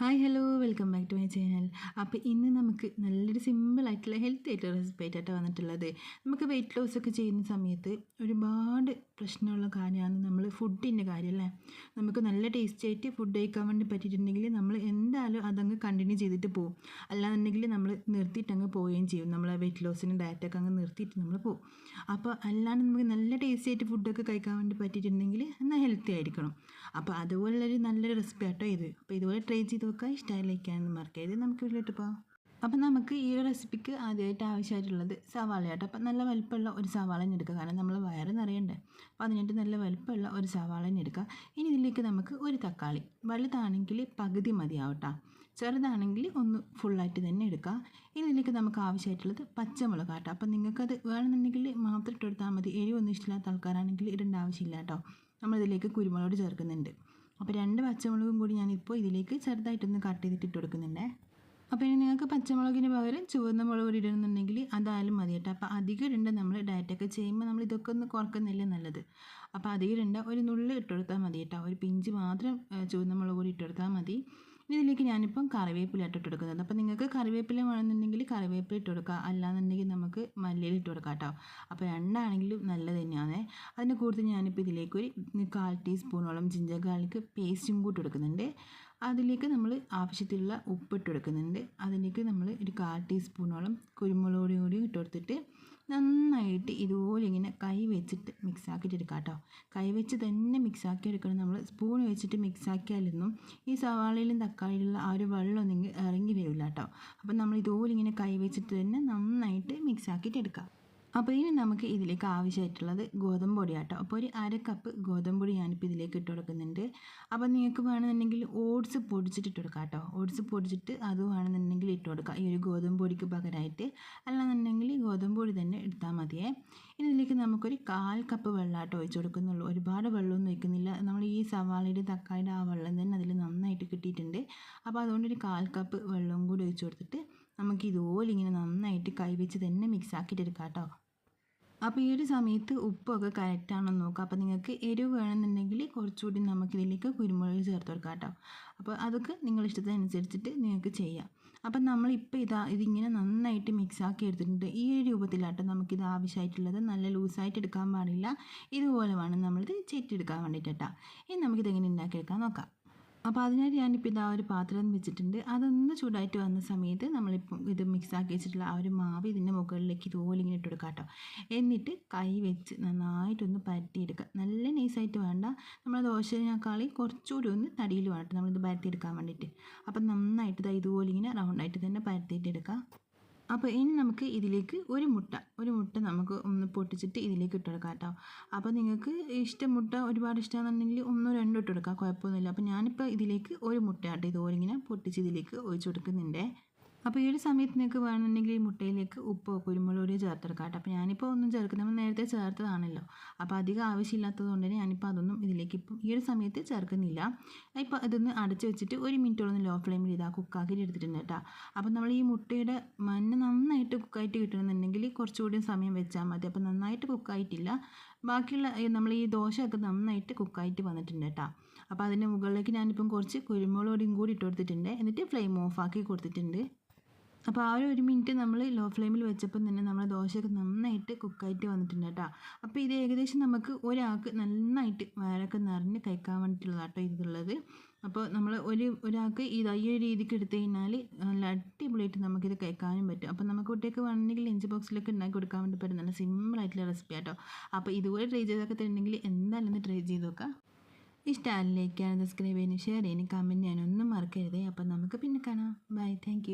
Hi hello welcome back to my channel അപ്പോൾ ഇന്ന് നമുക്ക് നല്ലൊരു സിമ്പിളായിട്ടുള്ള ഹെൽത്തി ആയിട്ടുള്ള റെസിപ്പി വന്നിട്ടുള്ളത്. നമുക്ക് വെയിറ്റ് ലോസ് ഒക്കെ ചെയ്യുന്ന സമയത്ത് ഒരുപാട് പ്രശ്നമുള്ള കാര്യമാണ് നമ്മൾ ഫുഡിന്റെ കാര്യം അല്ലേ? നമുക്ക് നല്ല ടേസ്റ്റി ആയിട്ട് ഫുഡ് കഴിക്കാൻ വേണ്ടി പറ്റിയിട്ടുണ്ടെങ്കിൽ നമ്മൾ എന്തായാലും അതങ്ങ് കണ്ടിന്യൂ ചെയ്തിട്ട് പോകും അല്ലാന്നുണ്ടെങ്കിൽ നമ്മൾ നിർത്തിയിട്ട് അങ്ങ് പോവുകയും ചെയ്യും. നമ്മൾ വെയിറ്റ് ലോസിന് ഡയറ്റൊക്കെ അങ്ങ് നിർത്തിയിട്ട് നമ്മൾ പോകും അപ്പോൾ അല്ലാണ്ട് നമുക്ക് നല്ല ആയിട്ട് ഫുഡൊക്കെ കഴിക്കാൻ വേണ്ടി പറ്റിയിട്ടുണ്ടെങ്കിൽ എന്നാൽ ഹെൽത്തി ആയിരിക്കണം. അപ്പോൾ അതുപോലുള്ളൊരു നല്ലൊരു റെസിപ്പി ആട്ടോ ഇത്. അപ്പോൾ ഇതുപോലെ ട്രൈ ചെയ്ത് നോക്കുക. ഇഷ്ടമായില്ലേക്കാണെന്ന് മറക്കരുത്. നമുക്ക് വീട്ടിലോട്ട് പോകാം. അപ്പോൾ നമുക്ക് ഈ ഒരു റെസിപ്പിക്ക് ആദ്യമായിട്ട് ആവശ്യമായിട്ടുള്ളത് സവാളയാട്ടോ അപ്പം നല്ല വലിപ്പമുള്ള ഒരു സവാള തന്നെ എടുക്കുക. കാരണം നമ്മൾ വയറ് നിറയണ്ടേ. അപ്പോൾ അതിനായിട്ട് നല്ല വലിപ്പമുള്ള ഒരു സവാള തന്നെ എടുക്കുക. ഇനി ഇതിലേക്ക് നമുക്ക് ഒരു തക്കാളി. വലുതാണെങ്കിൽ പകുതി മതിയാവട്ടോ ചെറുതാണെങ്കിൽ ഒന്ന് ഫുള്ളായിട്ട് തന്നെ എടുക്കുക ഇനി ഇതിലേക്ക് നമുക്ക് ആവശ്യമായിട്ടുള്ളത് പച്ചമുളക് കേട്ടോ അപ്പം നിങ്ങൾക്കത് വേണമെന്നുണ്ടെങ്കിൽ മാത്രം ഇട്ടെടുത്താൽ മതി. എരിവൊന്നും ഇഷ്ടമില്ലാത്ത ആൾക്കാരാണെങ്കിൽ ഇടേണ്ട ആവശ്യമില്ല കേട്ടോ. നമ്മളിതിലേക്ക് കുരുമുളക് ചേർക്കുന്നുണ്ട്. അപ്പോൾ രണ്ട് പച്ചമുളകും കൂടി ഞാനിപ്പോൾ ഇതിലേക്ക് ചെറുതായിട്ടൊന്ന് കട്ട് ചെയ്തിട്ട് ഇട്ട് കൊടുക്കുന്നുണ്ട്. അപ്പോൾ ഇനി നിങ്ങൾക്ക് പച്ചമുളകിന് പകരം ചുവന്ന മുളക് കൂടി ഇടണമെന്നുണ്ടെങ്കിൽ അതായാലും മതി കേട്ടോ. അപ്പോൾ അധികം ഇടേണ്ട നമ്മൾ ഡയറ്റൊക്കെ ചെയ്യുമ്പോൾ നമ്മൾ ഇതൊക്കെ ഒന്ന് കുറക്കുന്നില്ലേ നല്ലത്. അപ്പോൾ അധികം ഇടേണ്ട ഒരു നുള്ളി ഇട്ട് കൊടുത്താൽ മതി കേട്ടോ. ഒരു പിഞ്ച് മാത്രം ചുവന്ന മുളക് കൂടി ഇട്ട് മതി. ഇതിലേക്ക് ഞാനിപ്പം കറിവേപ്പില ഇട്ടിട്ട് കൊടുക്കുന്നത്. അപ്പോൾ നിങ്ങൾക്ക് കറിവേപ്പില വേണമെന്നുണ്ടെങ്കിൽ കറിവേപ്പില ഇട്ട് കൊടുക്കുക. അല്ലാന്നുണ്ടെങ്കിൽ നമുക്ക് മല്ലിയിൽ ഇട്ട് കൊടുക്കാം കേട്ടോ. അപ്പോൾ രണ്ടാണെങ്കിലും നല്ലത് തന്നെയാണ്. അതിന്റെ കൂടുതൽ ഞാനിപ്പോൾ ഇതിലേക്ക് ഒരു കാൽ ടീസ്പൂണോളം ജിഞ്ചർ ഗാർലിക് പേസ്റ്റും കൂട്ടി കൊടുക്കുന്നുണ്ട്. അതിലേക്ക് നമ്മൾ ആവശ്യത്തിലുള്ള ഉപ്പിട്ട് കൊടുക്കുന്നുണ്ട്. അതിലേക്ക് നമ്മൾ ഒരു കാൽ ടീസ്പൂണോളം കുരുമുളക് പൊടിയും കൂടി ഇട്ട് കൊടുത്തിട്ട് നന്നായിട്ട് ഇതുപോലെ ഇങ്ങനെ കൈ വെച്ചിട്ട് മിക്സ് എടുക്കുക എടുക്കാം കേട്ടോ കൈ വെച്ച് തന്നെ മിക്സാക്കി എടുക്കണം നമ്മൾ സ്പൂൺ വെച്ചിട്ട് മിക്സാക്കിയാലൊന്നും ഈ സവാളയിലും തക്കാളിയിലുള്ള ആ ഒരു വെള്ളം ഇറങ്ങി വരില്ല കേട്ടോ അപ്പം നമ്മൾ ഇതുപോലെ ഇങ്ങനെ കൈ വെച്ചിട്ട് തന്നെ നന്നായിട്ട് മിക്സാക്കിയിട്ട് എടുക്കുക എടുക്കാം അപ്പോൾ ഇനി നമുക്ക് ഇതിലേക്ക് ആവശ്യമായിട്ടുള്ളത് ഗോതമ്പ് പൊടി ആട്ടോ അപ്പോൾ ഒരു അര കപ്പ് ഗോതമ്പ് പൊടി ഞാനിപ്പോൾ ഇതിലേക്ക് ഇട്ട് കൊടുക്കുന്നുണ്ട്. അപ്പോൾ നിങ്ങൾക്ക് വേണമെന്നുണ്ടെങ്കിൽ ഓട്സ് പൊടിച്ചിട്ട് ഇട്ട് കൊടുക്കാം കേട്ടോ ഓട്സ് പൊടിച്ചിട്ട് അത് വേണമെന്നുണ്ടെങ്കിൽ ഇട്ട് കൊടുക്കാം. ഈ ഒരു ഗോതമ്പ് പൊടിക്ക് പകരമായിട്ട് അല്ലാന്നുണ്ടെങ്കിൽ ഗോതമ്പ് പൊടി തന്നെ എടുത്താൽ മതിയേ. ഇനി ഇതിലേക്ക് നമുക്കൊരു കാൽ കപ്പ് വെള്ളമാട്ടോ ഒഴിച്ച് കൊടുക്കുന്നുള്ളൂ. ഒരുപാട് വെള്ളമൊന്നും ഒഴിക്കുന്നില്ല. നമ്മൾ ഈ സവാളയുടെ തക്കാളിയുടെ ആ വെള്ളം തന്നെ അതിൽ നന്നായിട്ട് കിട്ടിയിട്ടുണ്ട്. അപ്പോൾ അതുകൊണ്ട് ഒരു കാൽ കപ്പ് വെള്ളവും കൂടി ഒഴിച്ച് കൊടുത്തിട്ട് നമുക്ക് ഇതുപോലെ ഇങ്ങനെ നന്നായിട്ട് കൈവച്ച് തന്നെ മിക്സ് ആക്കിയിട്ട് എടുക്കാം കേട്ടോ അപ്പോൾ ഈ ഒരു സമയത്ത് ഉപ്പൊക്കെ കറക്റ്റാണോ നോക്കുക അപ്പോൾ നിങ്ങൾക്ക് എരിവ് വേണമെന്നുണ്ടെങ്കിൽ കുറച്ചുകൂടി നമുക്കിതിലേക്ക് കുരുമുളക് ചേർത്ത് കൊടുക്കാം കേട്ടോ അപ്പോൾ അതൊക്കെ നിങ്ങളുടെ ഇഷ്ടത്തിനനുസരിച്ചിട്ട് നിങ്ങൾക്ക് ചെയ്യാം. അപ്പം നമ്മളിപ്പോൾ ഇതാ ഇതിങ്ങനെ നന്നായിട്ട് മിക്സ് ആക്കി എടുത്തിട്ടുണ്ട്. ഈ ഒരു രൂപത്തിലാട്ടോ നമുക്കിത് ആവശ്യമായിട്ടുള്ളത്. നല്ല ലൂസായിട്ട് എടുക്കാൻ പാടില്ല. ഇതുപോലെ വേണം നമ്മളിത് ചെറ്റെടുക്കാൻ വേണ്ടിയിട്ട് കേട്ടോ ഇനി നമുക്കിതെങ്ങനെ ഉണ്ടാക്കിയെടുക്കാൻ നോക്കാം. അപ്പോൾ അതിനായിട്ട് ഞാനിപ്പോൾ ഇതാ ഒരു പാത്രം വെച്ചിട്ടുണ്ട്. അതൊന്ന് ചൂടായിട്ട് വന്ന സമയത്ത് നമ്മളിപ്പം ഇത് മിക്സ് ആക്കി വെച്ചിട്ടുള്ള ആ ഒരു മാവ് ഇതിന്റെ മുകളിലേക്ക് ഇതുപോലെ ഇങ്ങനെ ഇട്ട് കൊടുക്കാം കേട്ടോ എന്നിട്ട് കൈ വെച്ച് നന്നായിട്ടൊന്ന് പരട്ടിയെടുക്കുക നല്ല നൈസായിട്ട് വേണ്ട. നമ്മൾ ദോശനേക്കാളി കുറച്ചുകൂടി ഒന്ന് തടിയിൽ വേണം നമ്മളിത് പരത്തിയെടുക്കാൻ വേണ്ടിയിട്ട്. അപ്പം നന്നായിട്ട് ഇതാ ഇതുപോലെ ഇങ്ങനെ റൗണ്ടായിട്ട് തന്നെ പരത്തിയിട്ട് എടുക്കുക അപ്പോൾ ഇനി നമുക്ക് ഇതിലേക്ക് ഒരു മുട്ട ഒരു മുട്ട നമുക്ക് ഒന്ന് പൊട്ടിച്ചിട്ട് ഇതിലേക്ക് ഇട്ട് കൊടുക്കാം കേട്ടോ. അപ്പോൾ നിങ്ങൾക്ക് ഇഷ്ടം മുട്ട ഒരുപാട് ഇഷ്ടമാണെന്നുണ്ടെങ്കിൽ ഒന്നോ രണ്ടോ ഇട്ട് കൊടുക്കാം കുഴപ്പമൊന്നുമില്ല. അപ്പോൾ ഞാനിപ്പോൾ ഇതിലേക്ക് ഒരു മുട്ട കേട്ടോ ഇങ്ങനെ പൊട്ടിച്ച് ഇതിലേക്ക് ഒഴിച്ച് കൊടുക്കുന്നുണ്ട്. അപ്പോൾ ഈ ഒരു സമയത്ത് നിങ്ങൾക്ക് വേണമെന്നുണ്ടെങ്കിൽ ഈ മുട്ടയിലേക്ക് ഉപ്പോ കുരുമുളക് പൊടിയോ ചേർത്തെടുക്കാം കേട്ടോ. അപ്പോൾ ഞാനിപ്പോൾ ഒന്നും ചേർക്കുന്നത് നമ്മൾ നേരത്തെ ചേർത്തതാണല്ലോ. അപ്പോൾ അധികം ആവശ്യമില്ലാത്തത് കൊണ്ട് തന്നെ ഞാനിപ്പോൾ അതൊന്നും ഇതിലേക്ക് ഇപ്പം ഈ ഒരു സമയത്ത് ചേർക്കുന്നില്ല. ഇപ്പോൾ ഇതൊന്ന് അടച്ചു വെച്ചിട്ട് ഒരു മിനിറ്റോളം ലോ ഫ്ലെയിമിൽ ഇതാ കുക്കാക്കി എടുത്തിട്ടുണ്ട് കേട്ടോ. അപ്പോൾ നമ്മൾ ഈ മുട്ടയുടെ മഞ്ഞ നന്നായിട്ട് കുക്കായിട്ട് കിട്ടണമെന്നുണ്ടെങ്കിൽ കുറച്ചുകൂടി സമയം വെച്ചാൽ മതി. അപ്പോൾ നന്നായിട്ട് കുക്കായിട്ടില്ല ബാക്കിയുള്ള നമ്മൾ ഈ ദോശയൊക്കെ നന്നായിട്ട് കുക്കായിട്ട് വന്നിട്ടുണ്ട് കേട്ടോ. അപ്പോൾ അതിന്റെ മുകളിലേക്ക് ഞാനിപ്പം കുറച്ച് കുരുമുളക് കൂടി ഇട്ട് കൊടുത്തിട്ടുണ്ട്. എന്നിട്ട് ഫ്ലെയിം ഓഫാക്കി കൊടുത്തിട്ടുണ്ട്. അപ്പോൾ ആ ഒരു മിനിറ്റ് നമ്മൾ ലോ ഫ്ലെയിമിൽ വെച്ചപ്പോൾ തന്നെ നമ്മൾ ദോശയൊക്കെ നന്നായിട്ട് കുക്കായിട്ട് വന്നിട്ടുണ്ട് കേട്ടോ. അപ്പോൾ ഇത് ഏകദേശം നമുക്ക് ഒരാൾക്ക് നന്നായിട്ട് വയറൊക്കെ നിറഞ്ഞ് കഴിക്കാൻ വേണ്ടിയിട്ടുള്ളതാണ് കേട്ടോ ഇതുള്ളത്. അപ്പോൾ നമ്മൾ ഒരു ഒരാൾക്ക് ഇത് ഈ ഒരു രീതിക്ക് എടുത്തു കഴിഞ്ഞാൽ നല്ല അടിപൊളിയായിട്ട് നമുക്കിത് കഴിക്കാനും പറ്റും. അപ്പോൾ നമുക്ക് കുട്ടിയൊക്കെ വേണമെങ്കിൽ ലഞ്ച് ബോക്സിലൊക്കെ ഉണ്ടാക്കി കൊടുക്കാൻ വേണ്ടി പറ്റും നല്ല സിമ്പിളായിട്ടുള്ള റെസിപ്പി ആട്ടോ അപ്പോൾ ഇതുപോലെ ട്രൈ ചെയ്തൊക്കെ തരുന്നെങ്കിൽ എന്തായാലും ഒന്ന് ട്രൈ ചെയ്ത് നോക്കാം. ഇഷ്ടമല്ലേക്കാണ് സബ്സ്ക്രൈബ് ചെയ്യാനും ഷെയർ ചെയ്യാനും കമന്റ് ചെയ്യാനും ഒന്നും മറക്കരുതേ. അപ്പോൾ നമുക്ക് പിന്നെ കാണാം. Bye thank